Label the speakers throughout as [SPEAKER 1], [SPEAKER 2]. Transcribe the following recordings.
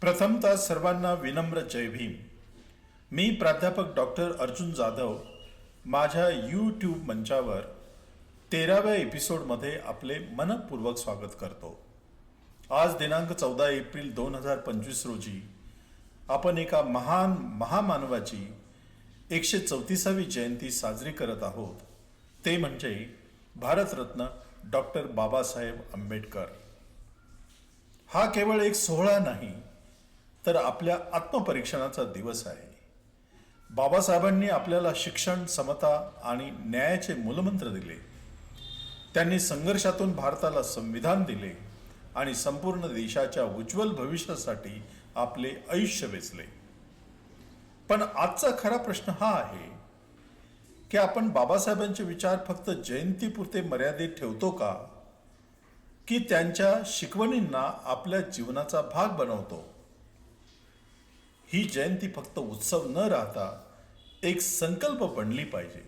[SPEAKER 1] प्रथमतः सर्वांना विनम्र जय भीम. मी प्राध्यापक डॉक्टर अर्जुन जाधव माझ्या यूट्यूब मंचावर तेराव्या एपिसोडमध्ये आपले मनपूर्वक स्वागत करतो. आज दिनांक चौदा एप्रिल दोन हजार पंचवीस रोजी आपण एका महान महामानवाची एकशे चौतीसावी जयंती साजरी करत आहोत. ते म्हणजे भारतरत्न डॉक्टर बाबासाहेब आंबेडकर. हा केवळ एक सोहळा नाही तर आपल्या आत्मपरीक्षणाचा दिवस आहे. बाबासाहेबांनी आपल्याला शिक्षण समता आणि न्यायाचे मूलमंत्र दिले. त्यांनी संघर्षातून भारताला संविधान दिले आणि संपूर्ण देशाच्या उज्ज्वल भविष्यासाठी आपले आयुष्य वेचले. पण आजचा खरा प्रश्न हा आहे की आपण बाबासाहेबांचे विचार फक्त जयंतीपुरते मर्यादित ठेवतो का? की त्यांच्या शिकवणींना आपल्या जीवनाचा भाग बनवतो? ही जयंती फक्त उत्सव न राहता एक संकल्प बनली पाहिजे.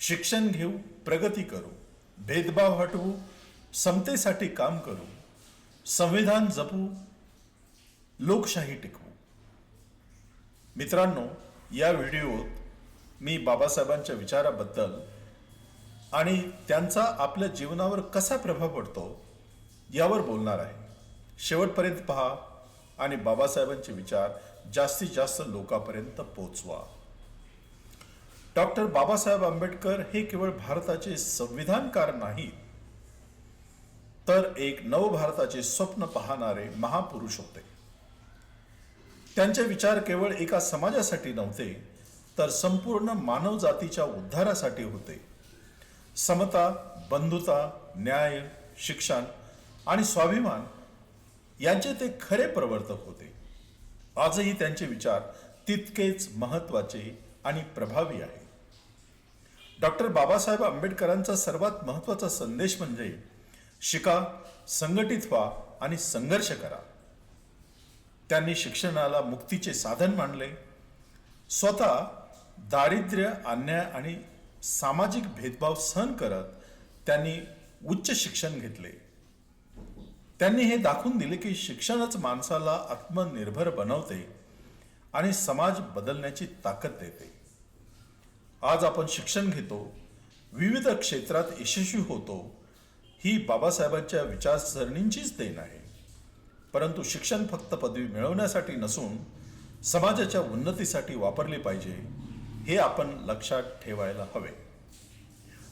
[SPEAKER 1] शिक्षण घेऊ प्रगती करू भेदभाव हटवू समतेसाठी काम करू संविधान जपू लोकशाही टिकवू. मित्रांनो या व्हिडिओत मी बाबासाहेबांच्या विचाराबद्दल आणि त्यांचा आपल्या जीवनावर कसा प्रभाव पडतो यावर बोलणार आहे. शेवटपर्यंत पहा. आणि बाबासाहेबांचे विचार जास्तीत जास्त लोकांपर्यंत पोचवा डॉक्टर बाबासाहेब आंबेडकर हे केवळ भारताचे संविधानकार नाहीत तर एक नवभारताचे स्वप्न पाहणारे महापुरुष होते. त्यांचे विचार केवळ एका समाजासाठी नव्हते तर संपूर्ण मानवजातीच्या उद्धारासाठी होते. समता बंधुता न्याय शिक्षण आणि स्वाभिमान यांचे ते खरे प्रवर्तक होते. आजही त्यांचे विचार तितकेच महत्त्वाचे आणि प्रभावी आहे डॉक्टर बाबासाहेब आंबेडकरांचा सर्वात महत्त्वाचा संदेश म्हणजे शिका संघटित व्हा आणि संघर्ष करा. त्यांनी शिक्षणाला मुक्तीचे साधन मानले. स्वतः दारिद्र्य अन्याय आणि सामाजिक भेदभाव सहन करत त्यांनी उच्च शिक्षण घेतले. त्यांनी हे दाखवून दिले की शिक्षणच माणसाला आत्मनिर्भर बनवते आणि समाज बदलण्याची ताकद देते. आज आपण शिक्षण घेतो विविध क्षेत्रात यशस्वी होतो ही बाबासाहेबांच्या विचारसरणींचीच देण आहे. परंतु शिक्षण फक्त पदवी मिळवण्यासाठी नसून समाजाच्या उन्नतीसाठी वापरले पाहिजे हे आपण लक्षात ठेवायला हवे.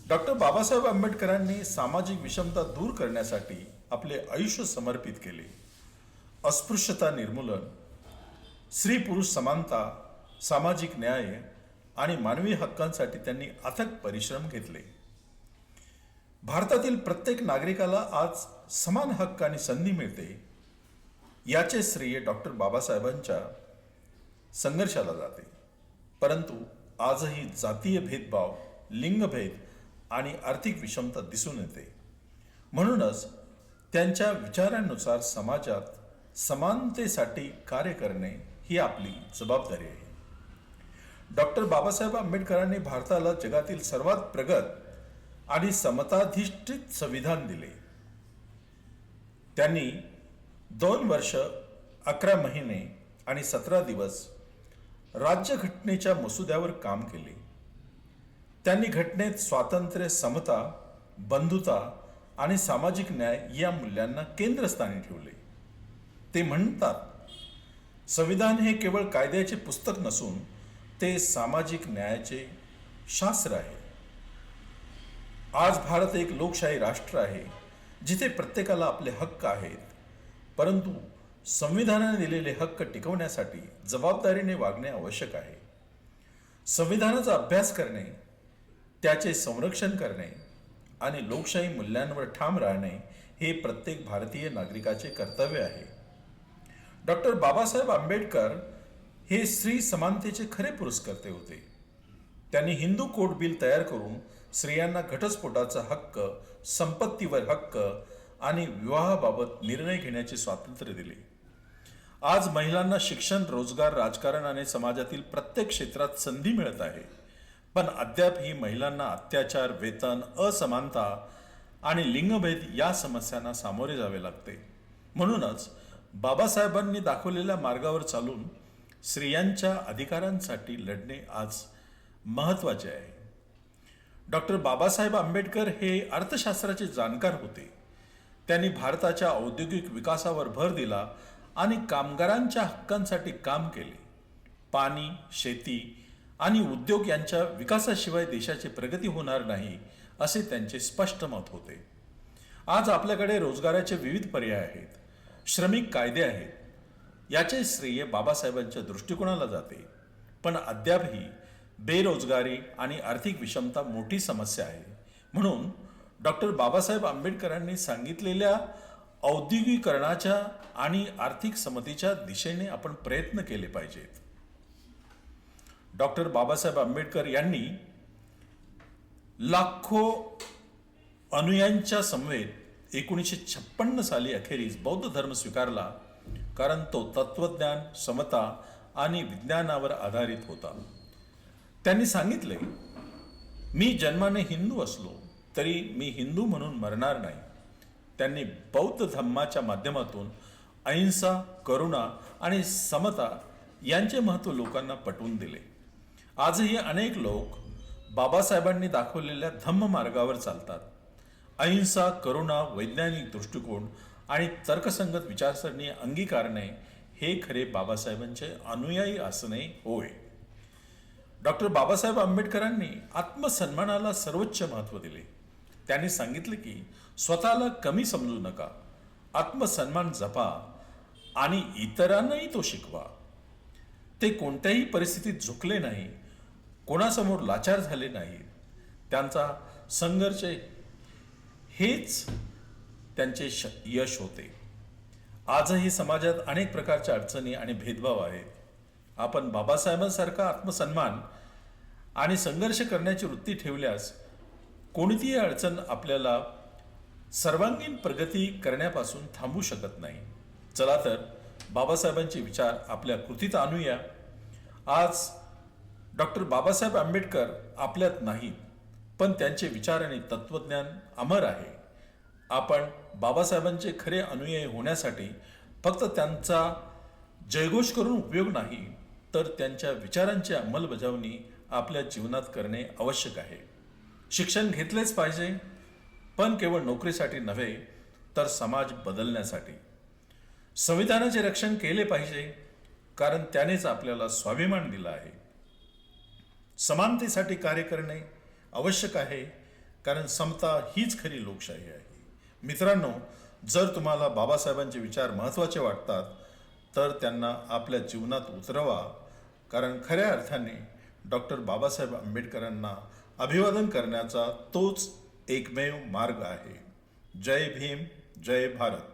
[SPEAKER 1] डॉक्टर बाबासाहेब आंबेडकरांनी सामाजिक विषमता दूर करण्यासाठी आपले आयुष्य समर्पित केले. अस्पृश्यता निर्मूलन स्त्री पुरुष समानता सामाजिक न्याय आणि मानवी हक्कांसाठी त्यांनी अथक परिश्रम घेतले. भारतातील प्रत्येक नागरिकाला आज समान हक्क आणि संधी मिळते याचे श्रेय डॉक्टर बाबासाहेबांच्या संघर्षाला जाते. परंतु आजही जातीय भेदभाव लिंगभेद आणि आर्थिक विषमता दिसून येते. म्हणूनच त्यांच्या विचारांनुसार समाजात समानतेसाठी कार्य करणे ही आपली जबाबदारी आहे. डॉक्टर बाबासाहेब आंबेडकरांनी भारताला जगातील सर्वात प्रगत आणि समताधिष्ठित संविधान दिले. त्यांनी दोन वर्ष अकरा महिने आणि सतरा दिवस राज्यघटनेच्या मसुद्यावर काम केले. त्यांनी घटनेत स्वातंत्र्य समता बंधुता आणि सामाजिक न्याय या मूल्यांना केंद्रस्थानी ठेवले. ते म्हणतात संविधान हे केवळ कायद्याचे पुस्तक नसून ते सामाजिक न्यायाचे शास्त्र आहे. आज भारत एक लोकशाही राष्ट्र आहे जिथे प्रत्येकाला आपले हक्क आहेत. परंतु संविधानाने दिलेले हक्क टिकवण्यासाठी जबाबदारीने वागणे आवश्यक आहे. संविधानाचा अभ्यास करणे त्याचे संरक्षण करणे आणि लोकशाही मूल्यांवर ठाम राहणे हे प्रत्येक भारतीय नागरिकाचे कर्तव्य आहे. डॉक्टर बाबासाहेब आंबेडकर हे स्त्री समानतेचे खरे पुरस्कर्ते होते. त्यांनी हिंदू कोड बिल तयार करून स्त्रियांना घटस्फोटाचा हक्क संपत्तीवर हक्क आणि विवाहाबाबत निर्णय घेण्याचे स्वातंत्र्य दिले. आज महिलांना शिक्षण रोजगार राजकारण आणि समाजातील प्रत्येक क्षेत्रात संधी मिळत आहे. पण अद्याप ही महिलांना अत्याचार वेतन असमानता आणि लिंगभेद या समस्यांना सामोरे जावे लागते. म्हणूनच बाबासाहेबांनी दाखवलेल्या मार्गावर चालून स्त्रियांच्या अधिकारांसाठी लढणे आज महत्त्वाचे आहे. डॉक्टर बाबासाहेब आंबेडकर हे अर्थशास्त्राचे जाणकार होते. त्यांनी भारताच्या औद्योगिक विकासावर भर दिला आणि कामगारांच्या हक्कांसाठी काम केले. पाणी शेती आणि उद्योग यांच्या विकासाशिवाय देशाची प्रगती होणार नाही असे त्यांचे स्पष्ट मत होते. आज आपल्याकडे रोजगाराचे विविध पर्याय आहेत. श्रमिक कायदे आहेत. याचे श्रेय बाबासाहेबांच्या दृष्टिकोनाला जाते. पण अद्यापही बेरोजगारी आणि आर्थिक विषमता मोठी समस्या आहे. म्हणून डॉक्टर बाबासाहेब आंबेडकरांनी सांगितलेल्या औद्योगिकरणाच्या आणि आर्थिक समतेच्या दिशेने आपण प्रयत्न केले पाहिजेत. डॉक्टर बाबासाहेब आंबेडकर यांनी लाखो अनुयांच्या समवेत एकोणीसशे छप्पन्न साली अखेरीस बौद्ध धर्म स्वीकारला कारण तो तत्वज्ञान समता आणि विज्ञानावर आधारित होता. त्यांनी सांगितले मी जन्माने हिंदू असलो तरी मी हिंदू म्हणून मरणार नाही. त्यांनी बौद्ध धम्माच्या माध्यमातून अहिंसा करुणा आणि समता यांचे महत्त्व लोकांना पटवून दिले. आजही अनेक लोक बाबासाहेबांनी दाखवलेल्या धम्म मार्गावर चालतात. अहिंसा करुणा वैज्ञानिक दृष्टिकोन आणि तर्कसंगत विचारसरणी अंगीकारणे हे खरे बाबासाहेबांचे अनुयायी असणे होय. डॉक्टर बाबासाहेब आंबेडकरांनी आत्मसन्मानाला सर्वोच्च महत्त्व दिले. त्यांनी सांगितले की स्वतःला कमी समजू नका आत्मसन्मान जपा आणि इतरांनाही तो शिकवा. ते कोणत्याही परिस्थितीत झुकले नाही कोणासमोर लाचार झाले नाही त्यांचा संघर्ष हेच त्यांचे श यश होते. आजही समाजात अनेक प्रकारच्या अडचणी आणि भेदभाव आहेत. आपण बाबासाहेबांसारखा आत्मसन्मान आणि संघर्ष करण्याची वृत्ती ठेवल्यास कोणतीही अडचण आपल्याला सर्वांगीण प्रगती करण्यापासून थांबू शकत नाही. चला तर बाबासाहेबांचे विचार आपल्या कृतीत आणूया. आज डॉक्टर बाबासाहेब आंबेडकर आपल्यात नाहीत पण त्यांचे विचार आणि तत्वज्ञान अमर आहे. आपण बाबासाहेबांचे खरे अनुयायी होण्यासाठी फक्त त्यांचा जयघोष करून उपयोग नाही तर त्यांच्या विचारांची अंमलबजावणी आपल्या जीवनात करणे आवश्यक आहे. शिक्षण घेतलेच पाहिजे पण केवळ नोकरीसाठी नव्हे तर समाज बदलण्यासाठी. संविधानाचे रक्षण केले पाहिजे कारण त्यानेच आपल्याला स्वाभिमान दिला आहे. समानतेसाठी कार्य करणे आवश्यक आहे कारण समता हीच खरी लोकशाही आहे. मित्रांनो जर तुम्हाला बाबासाहेबांचे विचार महत्त्वाचे वाटतात तर त्यांना आपल्या जीवनात उतरवा कारण खऱ्या अर्थाने डॉक्टर बाबासाहेब आंबेडकरांना अभिवादन करण्याचा तोच एकमेव मार्ग आहे. जय भीम जय भारत.